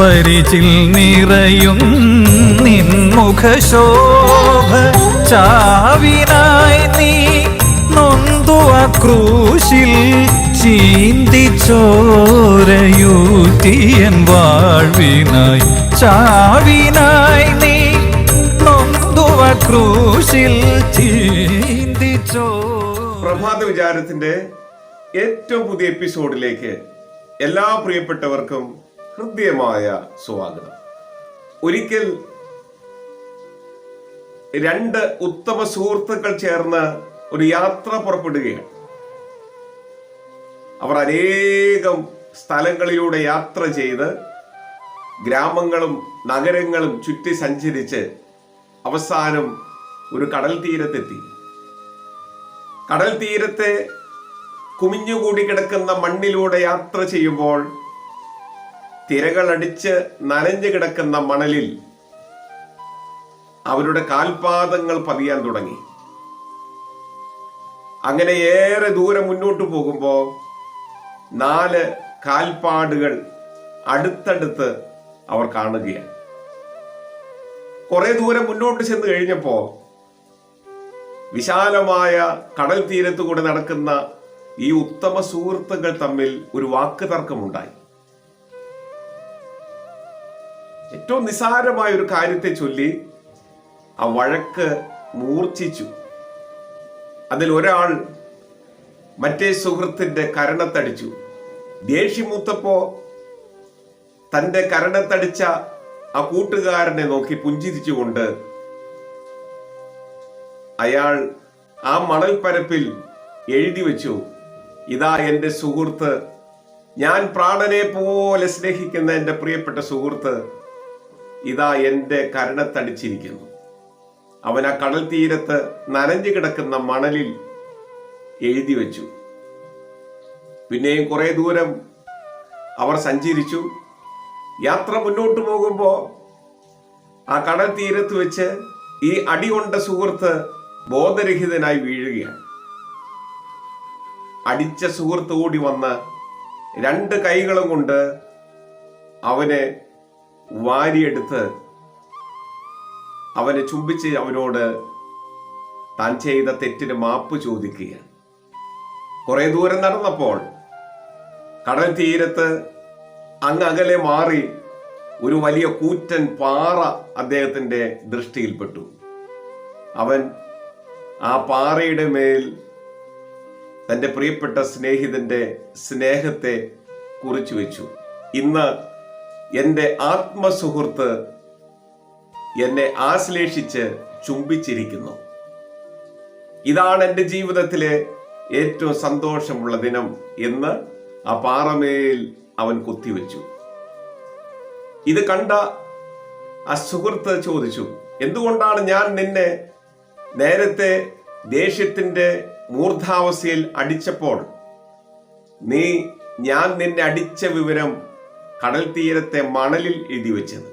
പരിചിൽ നിറയും നിൻമുഖശോഭ ചാവിനായി നീ നൊന്തു അക്രൂശിൽ ചീന്തിച്ചോരയൂറ്റിയൻ വാഴ്വിനായി. ചാവിനായി നീ നൊന്തു അക്രൂശിൽ ചീന്തിച്ചോ. പ്രഭാത വിചാരത്തിന്റെ ഏറ്റവും പുതിയ എപ്പിസോഡിലേക്ക് എല്ലാ പ്രിയപ്പെട്ടവർക്കും ഹൃദ്യമായ സ്വാഗതം. ഒരിക്കൽ രണ്ട് ഉത്തമ സുഹൃത്തുക്കൾ ചേർന്ന് ഒരു യാത്ര പുറപ്പെടുകയാണ്. അവർ അനേകം സ്ഥലങ്ങളിലൂടെ യാത്ര ചെയ്ത് ഗ്രാമങ്ങളും നഗരങ്ങളും ചുറ്റി സഞ്ചരിച്ച് അവസാനം ഒരു കടൽ തീരത്തെത്തി. കടൽ തീരത്തെ കുമിഞ്ഞുകൂടി കിടക്കുന്ന മണ്ണിലൂടെ യാത്ര ചെയ്യുമ്പോൾ തിരകളടിച്ച് നനഞ്ഞു കിടക്കുന്ന മണലിൽ അവരുടെ കാൽപാദങ്ങൾ പതിയാൻ തുടങ്ങി. അങ്ങനെ ഏറെ ദൂരം മുന്നോട്ട് പോകുമ്പോൾ നാല് കാൽപാടുകൾ അടുത്തടുത്ത് അവർ കാണുകയാണ്. കുറെ ദൂരം മുന്നോട്ട് ചെന്ന് കഴിഞ്ഞപ്പോൾ വിശാലമായ കടൽ തീരത്ത് കൂടെ നടക്കുന്ന ഈ ഉത്തമ സുഹൃത്തുക്കൾ തമ്മിൽ ഒരു വാക്ക് തർക്കമുണ്ടായി ഏറ്റവും നിസാരമായ ഒരു കാര്യത്തെ ചൊല്ലി ആ വഴക്ക് മൂർച്ഛിച്ചു. അതിൽ ഒരാൾ മറ്റേ സുഹൃത്തിന്റെ കരണത്തടിച്ചു. ദേഷ്യമൂത്തപ്പോ തന്റെ കരണത്തടിച്ച ആ കൂട്ടുകാരനെ നോക്കി പുഞ്ചിരിച്ചുകൊണ്ട് അയാൾ ആ മണൽപ്പരപ്പിൽ എഴുതി വെച്ചു ഇതാ എന്റെ സുഹൃത്ത്. ഞാൻ പ്രാണനെ പോലെ സ്നേഹിക്കുന്ന എന്റെ പ്രിയപ്പെട്ട സുഹൃത്ത്. ഇതാ എന്റെ കരണത്തടിച്ചിരിക്കുന്നു. അവൻ ആ കടൽ തീരത്ത് നനഞ്ഞു കിടക്കുന്ന മണലിൽ എഴുതി വെച്ചു. പിന്നെയും കുറെ ദൂരം അവർ സഞ്ചരിച്ചു. യാത്ര മുന്നോട്ട് പോകുമ്പോൾ ആ കടൽ തീരത്ത് വെച്ച് ഈ അടികൊണ്ട സുഹൃത്ത് ബോധരഹിതനായി വീഴുകയാണ്. അടിച്ച സുഹൃത്ത് കൂടി വന്ന് രണ്ട് കൈകളും കൊണ്ട് അവനെ വാരിയെടുത്ത് അവനെ ചുംബിച്ച് അവനോട് താൻ ചെയ്ത തെറ്റിന് മാപ്പ് ചോദിക്കുകയാണ്. കുറെ ദൂരം നടന്നപ്പോൾ കടൽ തീരത്ത് അങ്ങ് അകലെ മാറി ഒരു വലിയ കൂറ്റൻ പാറ അദ്ദേഹത്തിന്റെ ദൃഷ്ടിയിൽപ്പെട്ടു. അവൻ ആ പാറയുടെ മേൽ തന്റെ പ്രിയപ്പെട്ട സ്നേഹിതന്റെ സ്നേഹത്തെ കുറിച്ചു വെച്ചു. ഇന്ന് എന്റെ ആത്മസുഹൃത്ത് എന്നെ ആശ്ലേഷിച്ച് ചുംബിച്ചിരിക്കുന്നു. ഇതാണ് എന്റെ ജീവിതത്തിലെ ഏറ്റവും സന്തോഷമുള്ള ദിനം എന്ന് ആ പാറമേൽ അവൻ കുത്തിവെച്ചു. ഇത് കണ്ട ആ സുഹൃത്ത് ചോദിച്ചു എന്തുകൊണ്ടാണ് ഞാൻ നിന്നെ നേരത്തെ ദേഷ്യത്തിന്റെ മൂർധാവസ്ഥയിൽ അടിച്ചപ്പോൾ? നീ ഞാൻ നിന്നെ അടിച്ച വിവരം കടൽ തീരത്തെ മണലിൽ എഴുതി വെച്ചത്.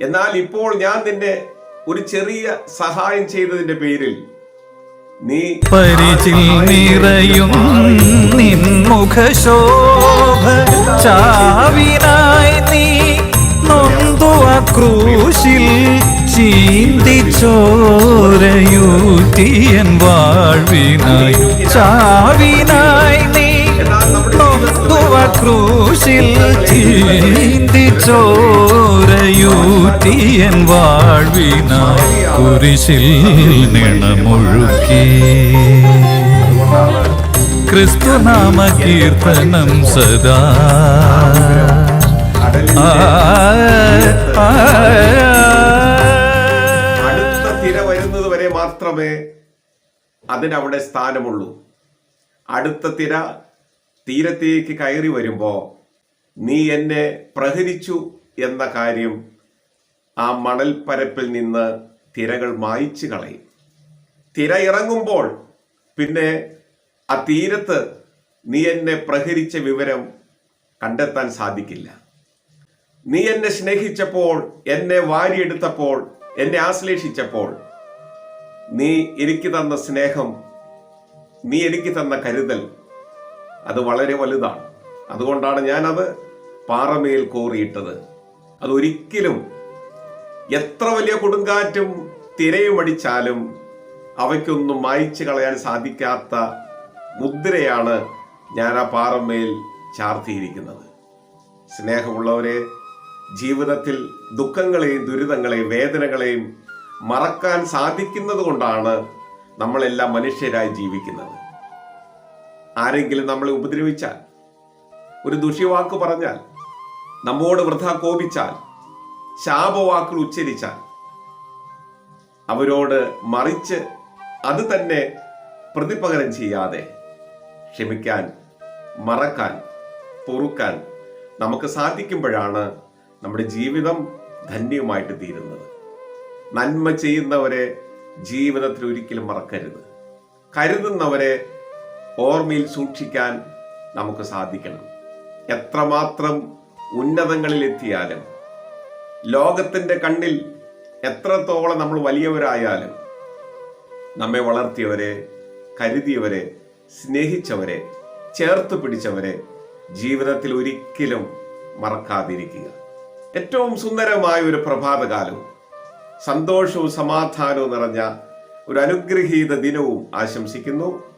എന്നാൽ ഇപ്പോൾ ഞാൻ നിന്നെ ഒരു ചെറിയ സഹായം ചെയ്തതിന്റെ പേരിൽ നീ പരിചിൽ നിറയും നിൻമുഖശോഭ ചാവിനായി നീ നൊന്തുവ ക്രൂശിൽ ചീന്തിച്ചോരയൂറ്റിയൻ വാഴ്വിനായി ചാവിനായി നീ നൊന്തുവ ക്രൂശിൽ എൻ വാഴ്വിനായി കുരിശിൽ നിണമൊഴുക്കി ക്രിസ്തുനാമ കീർത്തനം സദാ അടുത്ത തിര വരുന്നത് വരെ മാത്രമേ അതിനവിടെ സ്ഥാനമുള്ളൂ. അടുത്ത തിര തീരത്തേക്ക് കയറി വരുമ്പോൾ നീ എന്നെ പ്രഹരിച്ചു എന്ന കാര്യം ആ മണൽപ്പരപ്പിൽ നിന്ന് തിരകൾ മായിച്ചു കളയും. തിര ഇറങ്ങുമ്പോൾ പിന്നെ ആ തീരത്ത് നീ എന്നെ പ്രഹരിച്ച വിവരം കണ്ടെത്താൻ സാധിക്കില്ല. നീ എന്നെ സ്നേഹിച്ചപ്പോൾ എന്നെ വാരിയെടുത്തപ്പോൾ എന്നെ ആശ്ലേഷിച്ചപ്പോൾ നീ എനിക്ക് തന്ന സ്നേഹം നീ എനിക്ക് തന്ന കരുതൽ അത് വളരെ വലുതാണ്. അതുകൊണ്ടാണ് ഞാനത് പാറമേൽ കോറിയിട്ടത്. അതൊരിക്കലും എത്ര വലിയ കൊടുങ്കാറ്റും തിരയും അടിച്ചാലും അവയ്ക്കൊന്നും മായ്ച്ചു കളയാൻ സാധിക്കാത്ത മുദ്രയാണ് ഞാൻ ആ പാറമേൽ ചാർത്തിയിരിക്കുന്നത്. സ്നേഹമുള്ളവരെ ജീവിതത്തിൽ ദുഃഖങ്ങളെയും ദുരിതങ്ങളെയും വേദനകളെയും മറക്കാൻ സാധിക്കുന്നത് കൊണ്ടാണ് നമ്മളെല്ലാം മനുഷ്യരായി ജീവിക്കുന്നത്. ആരെങ്കിലും നമ്മളെ ഉപദ്രവിച്ചാൽ ഒരു ദുഷ്യവാക്ക് പറഞ്ഞാൽ നമ്മോട് വൃഥ കോപിച്ചാൽ ശാപവാക്കുകൾ ഉച്ചരിച്ചാൽ അവരോട് മറിച്ച് അത് തന്നെ പ്രതിപകരം ചെയ്യാതെ ക്ഷമിക്കാൻ മറക്കാൻ പൊറുക്കാൻ നമുക്ക് സാധിക്കുമ്പോഴാണ് നമ്മുടെ ജീവിതം ധന്യമായിട്ട് തീരുന്നത്. നന്മ ചെയ്യുന്നവരെ ജീവിതത്തിൽ ഒരിക്കലും മറക്കരുത്. കരുതുന്നവരെ ഓർമ്മയിൽ സൂക്ഷിക്കാൻ നമുക്ക് സാധിക്കണം. എത്രമാത്രം ഉന്നതങ്ങളിൽ എത്തിയാലും ലോകത്തിന്റെ കണ്ണിൽ എത്രത്തോളം നമ്മൾ വലിയവരായാലും നമ്മെ വളർത്തിയവരെ കരുതിയവരെ സ്നേഹിച്ചവരെ ചേർത്ത് പിടിച്ചവരെ ജീവിതത്തിൽ ഒരിക്കലും മറക്കാതിരിക്കുക. ഏറ്റവും സുന്ദരമായ ഒരു പ്രഭാതകാലവും സന്തോഷവും സമാധാനവും നിറഞ്ഞ ഒരു അനുഗ്രഹീത ദിനവും ആശംസിക്കുന്നു.